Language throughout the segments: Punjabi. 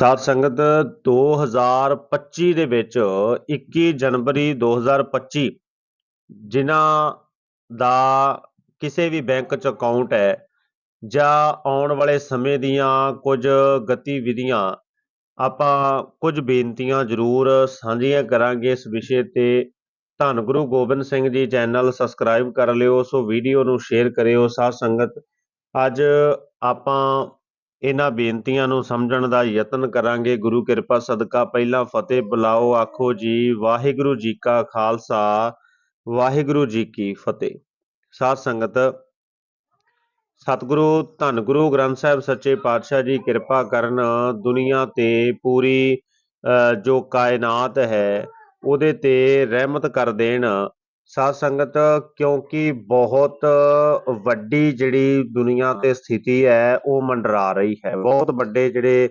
ਸਾਧ ਸੰਗਤ 2025 ਦੇ ਵਿੱਚ 21 ਜਨਵਰੀ 2025 ਜਿਨ੍ਹਾਂ ਦਾ ਕਿਸੇ ਵੀ ਬੈਂਕ 'ਚ ਅਕਾਊਂਟ ਹੈ ਜਾਂ ਆਉਣ ਵਾਲੇ ਸਮੇਂ ਦੀਆਂ ਕੁਝ ਗਤੀਵਿਧੀਆਂ, ਆਪਾਂ ਕੁਝ ਬੇਨਤੀਆਂ ਜ਼ਰੂਰ ਸਾਂਝੀਆਂ ਕਰਾਂਗੇ ਇਸ ਵਿਸ਼ੇ ਤੇ। ਧੰਨ ਗੁਰੂ ਗੋਬਿੰਦ ਸਿੰਘ ਜੀ ਚੈਨਲ ਸਬਸਕ੍ਰਾਈਬ ਕਰ ਲਿਓ, ਸੋ ਵੀਡੀਓ ਨੂੰ ਸ਼ੇਅਰ ਕਰਿਓ। ਸਾਧ ਸੰਗਤ, ਅੱਜ ਆਪਾਂ ਇਹਨਾਂ ਬੇਨਤੀਆਂ ਨੂੰ ਸਮਝਣ ਦਾ ਯਤਨ ਕਰਾਂਗੇ। ਗੁਰੂ ਕਿਰਪਾ ਸਦਕਾ ਪਹਿਲਾਂ ਫਤਿਹ ਬੁਲਾਓ ਆਖੋ ਜੀ ਵਾਹਿਗੁਰੂ ਜੀ ਕਾ ਖਾਲਸਾ ਵਾਹਿਗੁਰੂ ਜੀ ਕੀ ਫਤਿਹ। ਸਾਧ ਸੰਗਤ ਸਤਿਗੁਰੂ ਧੰਨ ਗੁਰੂ ਗ੍ਰੰਥ ਸਾਹਿਬ ਸੱਚੇ ਪਾਤਸ਼ਾਹ ਜੀ ਕਿਰਪਾ ਕਰਨ ਦੁਨੀਆ ਤੇ ਪੂਰੀ ਅ, ਜੋ ਕਾਇਨਾਤ ਹੈ ਉਹਦੇ ਤੇ ਰਹਿਮਤ ਕਰ ਦੇਣ। ਸਾਧ ਸੰਗਤ ਕਿਉਂਕਿ ਬਹੁਤ ਵੱਡੀ ਜਿਹੜੀ ਦੁਨੀਆ ਤੇ ਸਥਿਤੀ ਹੈ ਉਹ ਮੰਡਰਾ ਰਹੀ ਹੈ। ਬਹੁਤ ਵੱਡੇ ਜਿਹੜੇ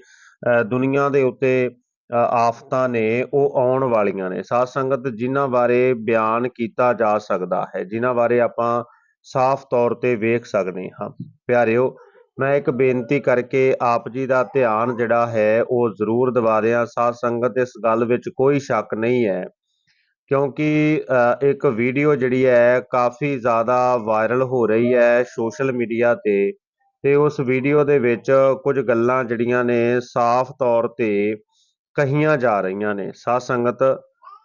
ਦੁਨੀਆ ਦੇ ਉੱਤੇ ਆਫਤਾਂ ਨੇ ਉਹ ਆਉਣ ਵਾਲੀਆਂ ਨੇ। ਸਾਧ ਸੰਗਤ ਜਿਨ੍ਹਾਂ ਬਾਰੇ ਬਿਆਨ ਕੀਤਾ ਜਾ ਸਕਦਾ ਹੈ ਜਿਨ੍ਹਾਂ ਬਾਰੇ ਆਪਾਂ ਸਾਫ਼ ਤੌਰ ਤੇ ਵੇਖ ਸਕਦੇ ਹਾਂ। ਪਿਆਰਿਓ ਮੈਂ ਇੱਕ ਬੇਨਤੀ ਕਰਕੇ ਆਪ ਜੀ ਦਾ ਧਿਆਨ ਜਿਹੜਾ ਹੈ ਉਹ ਜ਼ਰੂਰ ਦਿਵਾ ਦਿਆਂ। ਸਾਧ ਸੰਗਤ ਇਸ ਗੱਲ ਵਿੱਚ ਕੋਈ ਸ਼ੱਕ ਨਹੀਂ ਹੈ ਕਿਉਂਕਿ ਇੱਕ ਵੀਡੀਓ ਜਿਹੜੀ ਹੈ, ਕਾਫੀ ਜ਼ਿਆਦਾ ਵਾਇਰਲ ਹੋ ਰਹੀ ਹੈ ਸੋਸ਼ਲ ਮੀਡੀਆ ਤੇ ਤੇ ਉਸ ਵੀਡੀਓ ਦੇ ਵਿੱਚ ਕੁਝ ਗੱਲਾਂ ਜਿਹੜੀਆਂ ਨੇ ਸਾਫ਼ ਤੌਰ ਤੇ ਕਹੀਆਂ ਜਾ ਰਹੀਆਂ ਨੇ। ਸਾਧ ਸੰਗਤ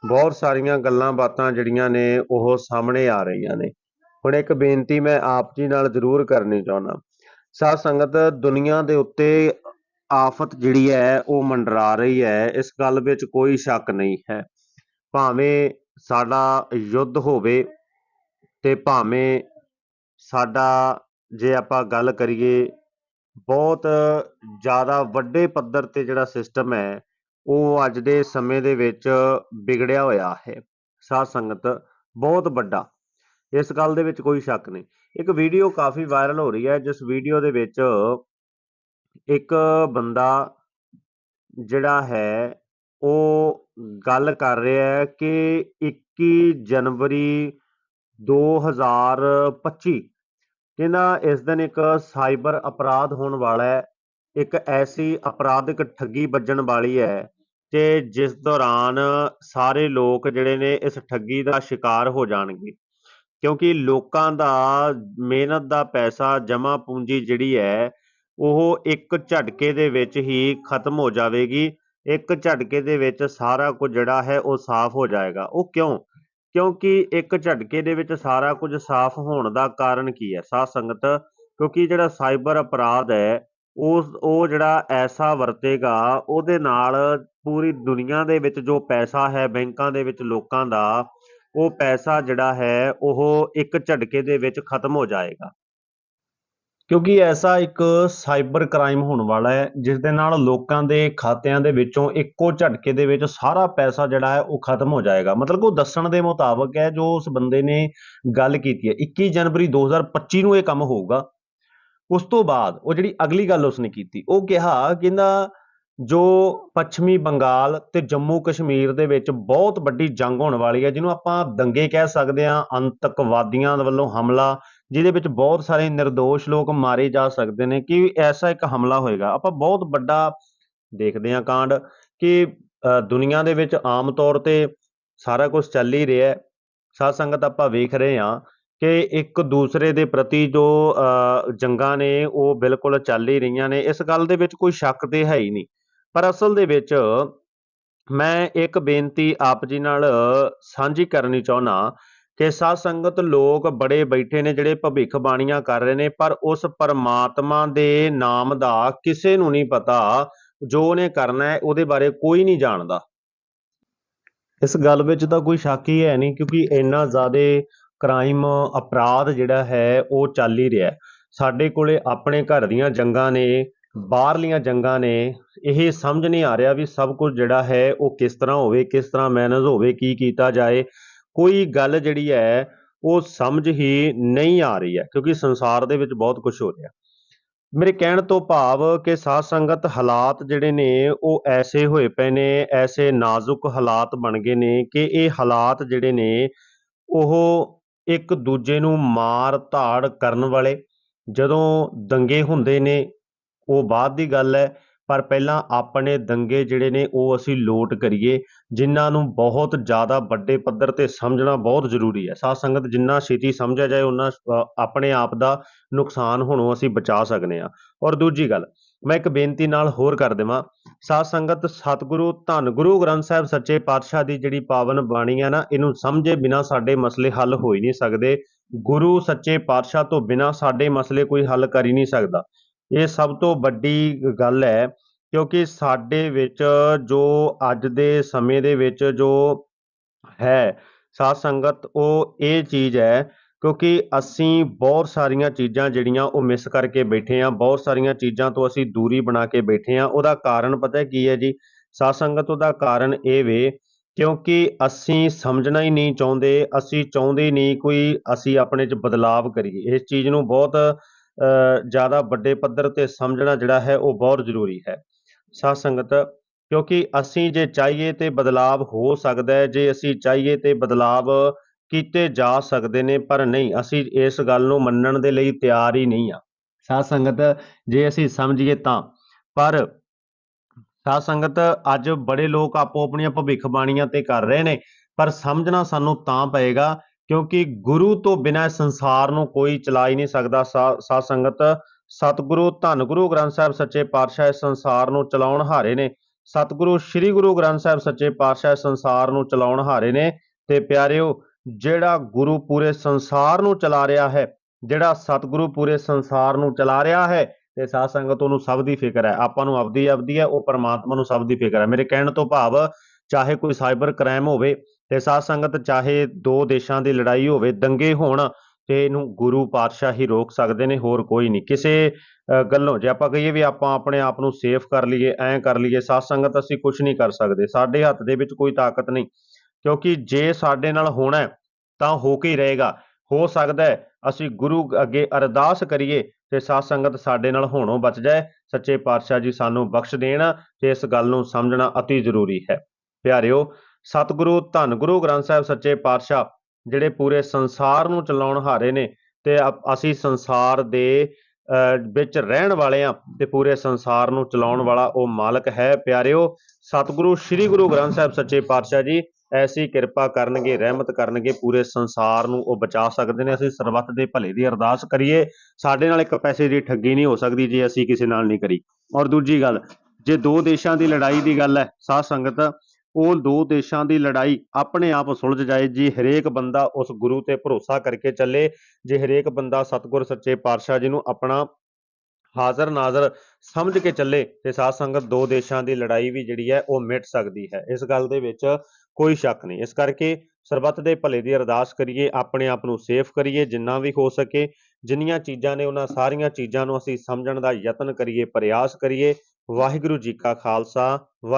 ਬਹੁਤ ਸਾਰੀਆਂ ਗੱਲਾਂ ਬਾਤਾਂ ਜਿਹੜੀਆਂ ਨੇ ਉਹ ਸਾਹਮਣੇ ਆ ਰਹੀਆਂ ਨੇ। ਹੁਣ ਇੱਕ ਬੇਨਤੀ ਮੈਂ ਆਪ ਜੀ ਨਾਲ ਜ਼ਰੂਰ ਕਰਨੀ ਚਾਹੁੰਦਾ। ਸਾਧ ਸੰਗਤ ਦੁਨੀਆ ਦੇ ਉੱਤੇ ਆਫਤ ਜਿਹੜੀ ਹੈ, ਉਹ ਮੰਡਰਾ ਰਹੀ ਹੈ। ਇਸ ਗੱਲ ਵਿੱਚ ਕੋਈ ਸ਼ੱਕ ਨਹੀਂ ਹੈ। ਭਾਵੇਂ ਸਾਡਾ ਯੁੱਧ ਹੋਵੇ ਅਤੇ ਭਾਵੇਂ ਸਾਡਾ, ਜੇ ਆਪਾਂ ਗੱਲ ਕਰੀਏ ਬਹੁਤ ਜ਼ਿਆਦਾ ਵੱਡੇ ਪੱਧਰ ਤੇ ਜਿਹੜਾ ਸਿਸਟਮ ਹੈ, ਉਹ ਅੱਜ ਦੇ ਸਮੇਂ ਦੇ ਵਿੱਚ ਵਿਗੜਿਆ ਹੋਇਆ ਹੈ। ਸਾਧ ਸੰਗਤ ਬਹੁਤ ਵੱਡਾ। ਇਸ ਗੱਲ ਦੇ ਵਿੱਚ ਕੋਈ ਸ਼ੱਕ ਨਹੀਂ। ਇੱਕ ਵੀਡੀਓ ਕਾਫੀ ਵਾਇਰਲ ਹੋ ਰਹੀ ਹੈ, ਜਿਸ ਵੀਡੀਓ ਦੇ ਵਿੱਚ ਇੱਕ ਬੰਦਾ ਜਿਹੜਾ ਹੈ ਉਹ ਗੱਲ ਕਰ ਰਿਹਾ ਹੈ ਕਿ 21 ਜਨਵਰੀ 2025 ਕਹਿੰਦਾ ਇਸ ਦਿਨ ਇੱਕ ਸਾਈਬਰ ਅਪਰਾਧ ਹੋਣ ਵਾਲਾ ਹੈ, ਇੱਕ ਐਸੀ ਅਪਰਾਧਿਕ ਠੱਗੀ ਵੱਜਣ ਵਾਲੀ ਹੈ ਕਿ ਜਿਸ ਦੌਰਾਨ ਸਾਰੇ ਲੋਕ ਜਿਹੜੇ ਨੇ ਇਸ ਠੱਗੀ ਦਾ ਸ਼ਿਕਾਰ ਹੋ ਜਾਣਗੇ। ਕਿਉਂਕਿ ਲੋਕਾਂ ਦਾ ਮਿਹਨਤ ਦਾ ਪੈਸਾ, ਜਮ੍ਹਾਂ ਪੂੰਜੀ ਜਿਹੜੀ ਹੈ, ਉਹ ਇੱਕ ਝਟਕੇ ਦੇ ਵਿੱਚ ਹੀ ਖਤਮ ਹੋ ਜਾਵੇਗੀ ਇੱਕ ਝਟਕੇ ਦੇ ਵਿੱਚ ਸਾਰਾ ਕੁਝ ਜਿਹੜਾ ਹੈ ਉਹ ਸਾਫ਼ ਹੋ ਜਾਏਗਾ। ਉਹ ਕਿਉਂ? ਕਿਉਂਕਿ ਇੱਕ ਝਟਕੇ ਦੇ ਵਿੱਚ ਸਾਰਾ ਕੁਝ ਸਾਫ਼ ਹੋਣ ਦਾ ਕਾਰਨ ਕੀ ਹੈ? ਸਾਧ ਸੰਗਤ, ਕਿਉਂਕਿ ਜਿਹੜਾ ਸਾਈਬਰ ਅਪਰਾਧ ਹੈ ਉਹ ਉਹ ਜਿਹੜਾ ਐਸਾ ਵਰਤੇਗਾ, ਉਹਦੇ ਨਾਲ ਪੂਰੀ ਦੁਨੀਆ ਦੇ ਵਿੱਚ ਜੋ ਪੈਸਾ ਹੈ, ਬੈਂਕਾਂ ਦੇ ਵਿੱਚ ਲੋਕਾਂ ਦਾ, ਉਹ ਪੈਸਾ ਜਿਹੜਾ ਹੈ, ਉਹ ਇੱਕ ਝਟਕੇ ਦੇ ਵਿੱਚ ਖਤਮ ਹੋ ਜਾਏਗਾ। ਕਿਉਂਕਿ ਐਸਾ ਇੱਕ ਸਾਈਬਰ ਕ੍ਰਾਈਮ ਹੋਣ ਵਾਲਾ ਹੈ, ਜਿਸ ਦੇ ਨਾਲ ਲੋਕਾਂ ਦੇ ਖਾਤਿਆਂ ਦੇ ਵਿੱਚੋਂ ਇੱਕੋ ਝਟਕੇ ਦੇ ਵਿੱਚ ਸਾਰਾ ਪੈਸਾ ਜਿਹੜਾ ਹੈ ਉਹ ਖਤਮ ਹੋ ਜਾਏਗਾ। ਮਤਲਬ ਕਿ ਉਹ ਦੱਸਣ ਦੇ ਮੁਤਾਬਕ ਹੈ, ਜੋ ਉਸ ਬੰਦੇ ਨੇ ਗੱਲ ਕੀਤੀ ਹੈ 21 ਜਨਵਰੀ 2025 ਨੂੰ ਇਹ ਕੰਮ ਹੋਊਗਾ। ਉਸ ਤੋਂ ਬਾਅਦ ਉਹ ਜਿਹੜੀ ਅਗਲੀ ਗੱਲ ਉਸਨੇ ਕੀਤੀ, ਉਹ ਕਿਹਾ ਕਹਿੰਦਾ ਜੋ ਪੱਛਮੀ ਬੰਗਾਲ ਤੇ ਜੰਮੂ ਕਸ਼ਮੀਰ ਦੇ ਵਿੱਚ ਬਹੁਤ ਵੱਡੀ ਜੰਗ ਹੋਣ ਵਾਲੀ ਹੈ ਜਿਹਨੂੰ ਆਪਾਂ ਦੰਗੇ ਕਹਿ ਸਕਦੇ ਹਾਂ ਅੰਤਕਵਾਦੀਆਂ ਵੱਲੋਂ ਹਮਲਾ ਜਿਹਦੇ ਵਿੱਚ ਬਹੁਤ ਸਾਰੇ નિર્ਦੋਸ਼ ਲੋਕ ਮਾਰੇ ਜਾ ਸਕਦੇ ਨੇ ਕਿ ਐਸਾ ਇੱਕ ਹਮਲਾ ਹੋਏਗਾ। ਆਪਾਂ ਬਹੁਤ ਵੱਡਾ ਦੇਖਦੇ ਹਾਂ ਕਾਂਡ ਕਿ ਅ, ਦੁਨੀਆ ਦੇ ਵਿੱਚ ਆਮ ਤੌਰ ਤੇ ਸਾਰਾ ਕੁਝ ਚੱਲ ਹੀ ਰਿਹਾ ਹੈ। ਸਾਧ ਸੰਗਤ ਆਪਾਂ ਵੇਖ ਰਹੇ ਹਾਂ ਕਿ ਇੱਕ ਦੂਸਰੇ ਦੇ ਪ੍ਰਤੀ ਜੋ ਅ, ਜੰਗਾਂ ਨੇ ਉਹ ਬਿਲਕੁਲ ਚੱਲ ਹੀ ਰਹੀਆਂ ਨੇ। ਇਸ ਗੱਲ ਦੇ ਵਿੱਚ ਕੋਈ ਸ਼ੱਕ ਤੇ ਹੈ ਹੀ ਨਹੀਂ। ਪਰ ਅਸਲ ਦੇ ਵਿੱਚ ਮੈਂ ਇੱਕ ਬੇਨਤੀ ਆਪ ਜੀ ਨਾਲ ਸਾਂਝੀ ਕਰਨੀ ਚਾਹੁੰਦਾ ਕਿ ਸਾਧ ਸੰਗਤ ਲੋਕ ਬੜੇ ਬੈਠੇ ਨੇ, ਜਿਹੜੇ ਭਵਿੱਖ ਬਾਣੀਆਂ ਕਰ ਰਹੇ ਨੇ, ਪਰ ਉਸ ਪਰਮਾਤਮਾ ਦੇ ਨਾਮ ਦਾ ਕਿਸੇ ਨੂੰ ਨਹੀਂ ਪਤਾ ਜੋ ਉਹਨੇ ਕਰਨਾ ਹੈ, ਉਹਦੇ ਬਾਰੇ ਕੋਈ ਨਹੀਂ ਜਾਣਦਾ। ਇਸ ਗੱਲ ਵਿੱਚ ਤਾਂ ਕੋਈ ਸ਼ੱਕ ਹੀ ਹੈ ਨਹੀਂ, ਕਿਉਂਕਿ ਇੰਨਾ ਜ਼ਿਆਦਾ ਕ੍ਰਾਈਮ ਅਪਰਾਧ ਜਿਹੜਾ ਹੈ, ਉਹ ਚੱਲ ਹੀ ਰਿਹਾ ਸਾਡੇ ਕੋਲੇ ਆਪਣੇ ਘਰ ਦੀਆਂ ਜੰਗਾਂ ਨੇ ਬਾਹਰਲੀਆਂ ਜੰਗਾਂ ਨੇ ਇਹ ਸਮਝ ਨਹੀਂ ਆ ਰਿਹਾ ਵੀ ਸਭ ਕੁਝ ਜਿਹੜਾ ਹੈ ਉਹ ਕਿਸ ਤਰ੍ਹਾਂ ਹੋਵੇ, ਕਿਸ ਤਰ੍ਹਾਂ ਮੈਨੇਜ ਹੋਵੇ, ਕੀ ਕੀਤਾ ਜਾਏ। ਕੋਈ ਗੱਲ ਜਿਹੜੀ ਹੈ, ਉਹ ਸਮਝ ਹੀ ਨਹੀਂ ਆ ਰਹੀ ਹੈ, ਕਿਉਂਕਿ ਸੰਸਾਰ ਦੇ ਵਿੱਚ ਬਹੁਤ ਕੁਝ ਹੋ ਰਿਹਾ। ਮੇਰੇ ਕਹਿਣ ਤੋਂ ਭਾਵ ਕਿ ਸਾਧ ਸੰਗਤ ਹਾਲਾਤ ਜਿਹੜੇ ਨੇ, ਉਹ ਐਸੇ ਹੋਏ ਪਏ ਨੇ, ਐਸੇ ਨਾਜ਼ੁਕ ਹਾਲਾਤ ਬਣ ਗਏ ਨੇ ਕਿ ਇਹ ਹਾਲਾਤ ਜਿਹੜੇ ਨੇ, ਉਹ ਇੱਕ ਦੂਜੇ ਨੂੰ ਮਾਰ ਧਾੜ ਕਰਨ ਵਾਲੇ, ਜਦੋਂ ਦੰਗੇ ਹੁੰਦੇ ਨੇ ਉਹ ਬਾਅਦ ਦੀ ਗੱਲ ਹੈ, ਪਰ ਪਹਿਲਾਂ ਆਪਣੇ ਦੰਗੇ ਜਿਹੜੇ ਨੇ ਉਹ ਅਸੀਂ ਲੋਟ ਕਰੀਏ। ਜਿਨ੍ਹਾਂ ਨੂੰ ਬਹੁਤ ਜ਼ਿਆਦਾ ਵੱਡੇ ਪੱਧਰ ਤੇ ਸਮਝਣਾ ਬਹੁਤ ਜ਼ਰੂਰੀ ਹੈ। ਸਾਧ ਸੰਗਤ ਜਿੰਨਾ ਛੇਤੀ ਸਮਝਿਆ ਜਾਏ ਉਹਨਾਂ ਆਪਣੇ ਆਪ ਦਾ ਨੁਕਸਾਨ ਹੋਣੋਂ ਅਸੀਂ ਬਚਾ ਸਕਦੇ ਹਾਂ। ਔਰ ਦੂਜੀ ਗੱਲ, ਮੈਂ ਇੱਕ ਬੇਨਤੀ ਨਾਲ ਹੋਰ ਕਰ ਦੇਵਾਂ। ਸਾਧ ਸੰਗਤ, ਸਤਿਗੁਰੂ, ਧੰਨ ਗੁਰੂ ਗ੍ਰੰਥ ਸਾਹਿਬ ਸੱਚੇ ਪਾਤਸ਼ਾਹ ਦੀ ਜਿਹੜੀ ਪਾਵਨ ਬਾਣੀ ਹੈ ਨਾ, ਇਹਨੂੰ ਸਮਝੇ ਬਿਨਾ ਸਾਡੇ ਮਸਲੇ ਹੱਲ ਹੋ ਹੀ ਨਹੀਂ ਸਕਦੇ। ਗੁਰੂ ਸੱਚੇ ਪਾਤਸ਼ਾਹ ਤੋਂ ਬਿਨਾ ਸਾਡੇ ਮਸਲੇ ਕੋਈ ਹੱਲ ਕਰ ਹੀ ਨਹੀਂ ਸਕਦਾ। ਇਹ ਸਭ ਤੋਂ ਵੱਡੀ ਗੱਲ ਹੈ, ਕਿਉਂਕਿ ਸਾਡੇ ਵਿੱਚ ਜੋ ਅੱਜ ਦੇ ਸਮੇਂ ਦੇ ਵਿੱਚ ਜੋ ਹੈ, ਸਾਧ ਸੰਗਤ, ਉਹ ਇਹ ਚੀਜ਼ ਹੈ, ਕਿਉਂਕਿ ਅਸੀਂ ਬਹੁਤ ਸਾਰੀਆਂ ਚੀਜ਼ਾਂ ਜਿਹੜੀਆਂ ਉਹ ਮਿਸ ਕਰਕੇ ਬੈਠੇ ਆ ਬਹੁਤ ਸਾਰੀਆਂ ਚੀਜ਼ਾਂ ਤੋਂ ਅਸੀਂ ਦੂਰੀ ਬਣਾ ਕੇ ਬੈਠੇ ਆ ਉਹਦਾ ਕਾਰਨ ਪਤਾ ਕੀ ਹੈ ਜੀ? ਸਾਧ ਸੰਗਤ, ਉਹਦਾ ਕਾਰਨ ਇਹ ਵੇ, ਕਿਉਂਕਿ ਅਸੀਂ ਸਮਝਣਾ ਹੀ ਨਹੀਂ ਚਾਹੁੰਦੇ, ਅਸੀਂ ਚਾਹੁੰਦੇ ਹੀ ਨਹੀਂ ਕੋਈ ਅਸੀਂ ਆਪਣੇ 'ਚ ਬਦਲਾਵ ਕਰੀਏ, ਇਸ ਚੀਜ਼ ਨੂੰ ਬਹੁਤ ਜ਼ਿਆਦਾ ਵੱਡੇ ਪੱਧਰ ਤੇ ਸਮਝਣਾ ਜਿਹੜਾ ਹੈ ਉਹ ਬਹੁਤ ਜ਼ਰੂਰੀ ਹੈ। ਸਾਧ ਸੰਗਤ, ਕਿਉਂਕਿ ਅਸੀਂ ਜੇ ਚਾਹੀਏ ਤੇ ਬਦਲਾਵ ਹੋ ਸਕਦਾ ਹੈ, ਜੇ ਅਸੀਂ ਚਾਹੀਏ ਤੇ ਬਦਲਾਵ ਕੀਤੇ ਜਾ ਸਕਦੇ ਨੇ, ਪਰ ਨਹੀਂ, ਅਸੀਂ ਇਸ ਗੱਲ ਨੂੰ ਮੰਨਣ ਦੇ ਲਈ ਤਿਆਰ ਹੀ ਨਹੀਂ ਆ ਸਾਧ ਸੰਗਤ, ਜੇ ਅਸੀਂ ਸਮਝੀਏ ਤਾਂ, ਪਰ ਸਾਧ ਸੰਗਤ, ਅੱਜ ਬੜੇ ਲੋਕ ਆਪੋ ਆਪਣੀਆਂ ਭਵਿੱਖਬਾਣੀਆਂ ਤੇ ਕਰ ਰਹੇ ਨੇ, ਪਰ ਸਮਝਣਾ ਸਾਨੂੰ ਤਾਂ ਪਏਗਾ ਕਿਉਂਕਿ ਗੁਰੂ ਤੋਂ ਬਿਨਾਂ ਸੰਸਾਰ ਨੂੰ ਕੋਈ ਚਲਾ ਹੀ ਨਹੀਂ ਸਕਦਾ ਸਾ- ਸਾਧ ਸੰਗਤ ਸਤਿਗੁਰੂ, ਧੰਨ ਗੁਰੂ ਗ੍ਰੰਥ ਸਾਹਿਬ ਸੱਚੇ ਪਾਤਸ਼ਾਹ ਇਸ ਸੰਸਾਰ ਨੂੰ ਚਲਾਉਣ ਹਾਰੇ ਨੇ। ਸਤਿਗੁਰੂ, ਸ੍ਰੀ ਗੁਰੂ ਗ੍ਰੰਥ ਸਾਹਿਬ ਸੱਚੇ ਪਾਤਸ਼ਾਹ ਸੰਸਾਰ ਨੂੰ ਚਲਾਉਣ ਹਾਰੇ ਨੇ। ਤੇ ਪਿਆਰਿਓ, ਜਿਹੜਾ ਗੁਰੂ ਪੂਰੇ ਸੰਸਾਰ ਨੂੰ ਚਲਾ ਰਿਹਾ ਹੈ, ਜਿਹੜਾ ਸਤਿਗੁਰੂ ਪੂਰੇ ਸੰਸਾਰ ਨੂੰ ਚਲਾ ਰਿਹਾ ਹੈ, ਤੇ ਸਾਧ ਸੰਗਤ ਉਹਨੂੰ ਸਭ ਦੀ ਫਿਕਰ ਹੈ। ਆਪਾਂ ਨੂੰ ਆਪਦੀ ਆਪਦੀ ਹੈ, ਉਹ ਪਰਮਾਤਮਾ ਨੂੰ ਸਭ ਦੀ ਫਿਕਰ ਹੈ। ਮੇਰੇ ਕਹਿਣ ਤੋਂ ਭਾਵ, ਚਾਹੇ ਕੋਈ ਸਾਈਬਰ ਕ੍ਰਾਈਮ ਹੋਵੇ ਤੇ ਸਾਧ ਸੰਗਤ ਚਾਹੇ ਦੋ ਦੇਸ਼ਾਂ ਦੀ ਲੜਾਈ ਹੋਵੇ, ਦੰਗੇ ਹੋਣ ਤੇ ਇਹਨੂੰ ਗੁਰੂ ਪਾਤਸ਼ਾਹ ਹੀ ਰੋਕ ਸਕਦੇ ਨੇ, ਹੋਰ ਕੋਈ ਨਹੀਂ। ਕਿਸੇ ਗੱਲੋਂ ਜੇ ਆਪਾਂ ਕਹੀਏ ਵੀ ਆਪਾਂ ਆਪਣੇ ਆਪ ਨੂੰ ਸੇਫ ਕਰ ਲਈਏ, ਐਂ ਕਰ ਲਈਏ, ਸਾਧ ਸੰਗਤ ਅਸੀਂ ਕੁਝ ਨਹੀਂ ਕਰ ਸਕਦੇ। ਸਾਡੇ ਹੱਥ ਦੇ ਵਿੱਚ ਕੋਈ ਤਾਕਤ ਨਹੀਂ, ਕਿਉਂਕਿ ਜੇ ਸਾਡੇ ਨਾਲ ਹੋਣਾ ਤਾਂ ਹੋ ਕੇ ਹੀ ਰਹੇਗਾ। ਹੋ ਸਕਦਾ ਹੈ ਅਸੀਂ ਗੁਰੂ ਅੱਗੇ ਅਰਦਾਸ ਕਰੀਏ ਤੇ ਸਾਧ ਸੰਗਤ ਸਾਡੇ ਨਾਲ ਹੋਣੋਂ ਬਚ ਜਾਏ। ਸੱਚੇ ਪਾਤਸ਼ਾਹ ਜੀ ਸਾਨੂੰ ਬਖਸ਼ ਦੇਣ ਤੇ ਇਸ ਗੱਲ ਨੂੰ ਸਮਝਣਾ ਅਤੀ ਜ਼ਰੂਰੀ ਹੈ। ਪਿਆਰਿਓ ਸਤਿਗੁਰੂ ਧੰਨ ਗੁਰੂ ਗ੍ਰੰਥ ਸਾਹਿਬ ਸੱਚੇ ਪਾਤਸ਼ਾਹ, ਜਿਹੜੇ ਪੂਰੇ ਸੰਸਾਰ ਨੂੰ ਚਲਾਉਣ ਹਾਰੇ ਨੇ ਤੇ ਅਸੀਂ ਸੰਸਾਰ ਦੇ ਵਿੱਚ ਰਹਿਣ ਵਾਲੇ ਆ ਤੇ ਪੂਰੇ ਸੰਸਾਰ ਨੂੰ ਚਲਾਉਣ ਵਾਲਾ ਉਹ ਮਾਲਕ ਹੈ, ਪਿਆਰਿਓ। ਸਤਿਗੁਰੂ, ਸ੍ਰੀ ਗੁਰੂ ਗ੍ਰੰਥ ਸਾਹਿਬ ਸੱਚੇ ਪਾਤਸ਼ਾਹ ਜੀ, ਐਸੀ ਕਿਰਪਾ ਕਰਨਗੇ, ਰਹਿਮਤ ਕਰਨਗੇ, ਪੂਰੇ ਸੰਸਾਰ ਨੂੰ ਉਹ ਬਚਾ ਸਕਦੇ ਨੇ। ਅਸੀਂ ਸਰਬੱਤ ਦੇ ਭਲੇ ਦੀ ਅਰਦਾਸ ਕਰੀਏ। ਸਾਡੇ ਨਾਲ ਇੱਕ ਪੈਸੇ ਦੀ ਠੱਗੀ ਨਹੀਂ ਹੋ ਸਕਦੀ ਜੇ ਅਸੀਂ ਕਿਸੇ ਨਾਲ ਨਹੀਂ ਕਰੀ। ਔਰ ਦੂਜੀ ਗੱਲ, ਜੇ ਦੋ ਦੇਸ਼ਾਂ ਦੀ ਲੜਾਈ ਦੀ ਗੱਲ ਹੈ, ਸਾਧ ਸੰਗਤ ਉਹ ਦੋ ਦੇਸ਼ਾਂ ਦੀ ਲੜਾਈ ਆਪਣੇ ਆਪ ਸੁਲਝ ਜਾਏ, ਜੀ ਹਰੇਕ ਬੰਦਾ ਉਸ ਗੁਰੂ ਤੇ ਭਰੋਸਾ ਕਰਕੇ ਚੱਲੇ, ਜੇ ਹਰੇਕ ਬੰਦਾ ਸਤਿਗੁਰ ਸੱਚੇ ਪਾਤਸ਼ਾਹ ਜੀ ਨੂੰ ਆਪਣਾ ਹਾਜ਼ਰ ਨਾਜ਼ਰ ਸਮਝ ਕੇ ਚੱਲੇ, ਤੇ ਸਾਧ ਸੰਗਤ ਦੋ ਦੇਸ਼ਾਂ ਦੀ ਲੜਾਈ ਵੀ ਜਿਹੜੀ ਹੈ ਉਹ ਮਿਟ ਸਕਦੀ ਹੈ। ਇਸ ਗੱਲ ਦੇ ਵਿੱਚ ਕੋਈ ਸ਼ੱਕ ਨਹੀਂ। ਇਸ ਕਰਕੇ ਸਰਬੱਤ ਦੇ ਭਲੇ ਦੀ ਅਰਦਾਸ ਕਰੀਏ, ਆਪਣੇ ਆਪ ਨੂੰ ਸੇਫ ਕਰੀਏ, ਜਿੰਨਾ ਵੀ ਹੋ ਸਕੇ, ਜਿੰਨੀਆਂ ਚੀਜ਼ਾਂ ਨੇ ਉਹਨਾਂ ਸਾਰੀਆਂ ਚੀਜ਼ਾਂ ਨੂੰ ਅਸੀਂ ਸਮਝਣ ਦਾ ਯਤਨ ਕਰੀਏ, ਪ੍ਰਯਾਸ ਕਰੀਏ। ਵਾਹਿਗੁਰੂ ਜੀ ਕਾ ਖਾਲਸਾ